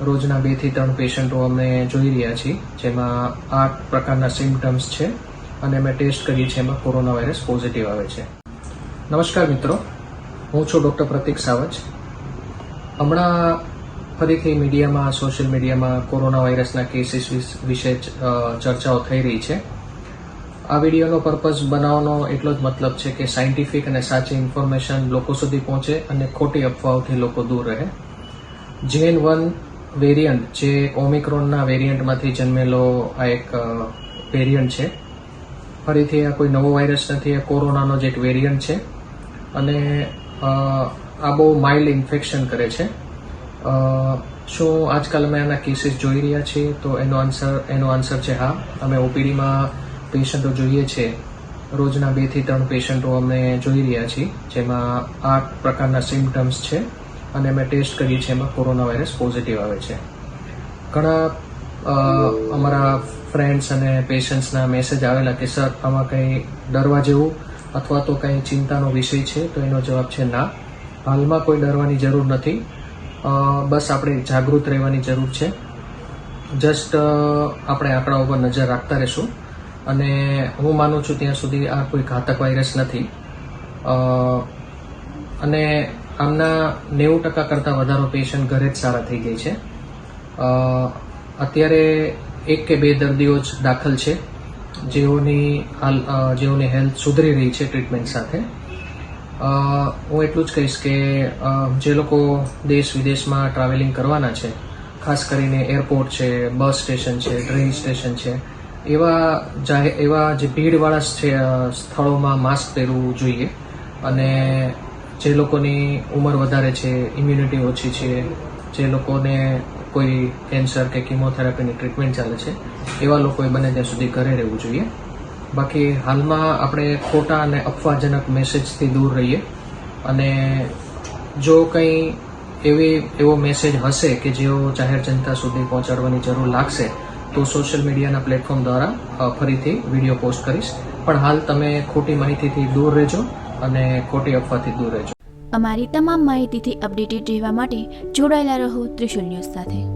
રોજના બેથી ત્રણ પેશન્ટો અમે જોઈ રહ્યા છીએ, જેમાં આઠ પ્રકારના સિમ્ટમ્સ છે અને અમે ટેસ્ટ કરીએ છીએ એમાં કોરોના વાયરસ પોઝિટિવ આવે છે. નમસ્કાર મિત્રો, હું છું ડૉક્ટર પ્રતિક સાવજ. હમણાં ફરીથી મીડિયામાં, સોશિયલ મીડિયામાં કોરોના વાયરસના કેસીસ વિશે ચર્ચાઓ થઈ રહી છે. આ વિડીયોનો પર્પઝ બનાવવાનો એટલો જ મતલબ છે કે સાયન્ટિફિક અને સાચી ઇન્ફોર્મેશન લોકો સુધી પહોંચે અને ખોટી અફવાઓથી લોકો દૂર રહે. જેન વન વેરિયન્ટ જે ઓમિક્રોનના વેરિયન્ટમાંથી જન્મેલો આ એક વેરિયન્ટ છે. ફરીથી આ કોઈ નવો વાયરસ નથી, આ કોરોનાનો જે એક વેરિયન્ટ છે. અને આ બહુ માઇલ્ડ ઇન્ફેક્શન કરે છે. શું આજકાલ અમે આના કેસીસ જોઈ રહ્યા છીએ? તો એનો આન્સર એનો આન્સર છે હા. અમે ઓપીડીમાં પેશન્ટો જોઈએ છીએ રોજના બેથી ત્રણ પેશન્ટો અમે જોઈ રહ્યા છીએ, જેમાં આઠ પ્રકારના સિમ્ટમ્સ છે. અને અમે ટેસ્ટ કરીએ છીએ એમાં કોરોના વાયરસ પોઝિટિવ આવે છે. ઘણા અમારા ફ્રેન્ડ્સ અને પેશન્ટ્સના મેસેજ આવેલા કે, સર, આમાં કંઈ ડરવા જેવું અથવા તો કંઈ ચિંતાનો વિષય છે? તો એનો જવાબ છે, ના. હાલમાં કોઈ ડરવાની જરૂર નથી. બસ આપણે જાગૃત રહેવાની જરૂર છે. જસ્ટ આપણે આંકડા ઉપર નજર રાખતા રહેશું. અને હું માનું છું ત્યાં સુધી આ કોઈ ઘાતક વાયરસ નથી. અને આમના નેવું ટકા કરતાં વધારો પેશન્ટ ઘરે જ સારા થઈ ગઈ છે. અત્યારે એક કે બે દર્દીઓ જ દાખલ છે, જેઓની હાલ જેઓની હેલ્થ સુધરી રહી છે ટ્રીટમેન્ટ સાથે. હું એટલું જ કહીશ કે જે લોકો દેશ વિદેશમાં ટ્રાવેલિંગ કરવાના છે, ખાસ કરીને એરપોર્ટ છે બસ સ્ટેશન છે ટ્રેન સ્ટેશન છે, એવા જાહેર એવા જે ભીડવાળા સ્થે- સ્થળોમાં માસ્ક પહેરવું જોઈએ. અને જે લોકોની ઉંમર વધારે છે ઇમ્યુનિટી ઓછી છે, જે લોકોને કોઈ કેન્સર કે કિમોથેરાપીની ટ્રીટમેન્ટ ચાલે છે, એવા લોકોએ બને ત્યાં સુધી ઘરે રહેવું જોઈએ. બાકી હાલમાં આપણે ખોટા અને અફવાજનક મેસેજથી દૂર રહીએ. અને જો કંઈ એવી, એવો મેસેજ હશે કે જેઓ જાહેર જનતા સુધી પહોંચાડવાની જરૂર લાગશે, તો સોશિયલ મીડિયાના પ્લેટફોર્મ દ્વારા ફરીથી વીડિયો પોસ્ટ કરીશ. પણ હાલ તમે ખોટી માહિતીથી દૂર રહેજો. અને ખોટી અફવાથી દૂર રહેજો. અમારી તમામ માહિતીથી અપડેટેડ રહેવા માટે જોડાયેલા રહો ત્રિશુલ ન્યૂઝ સાથે.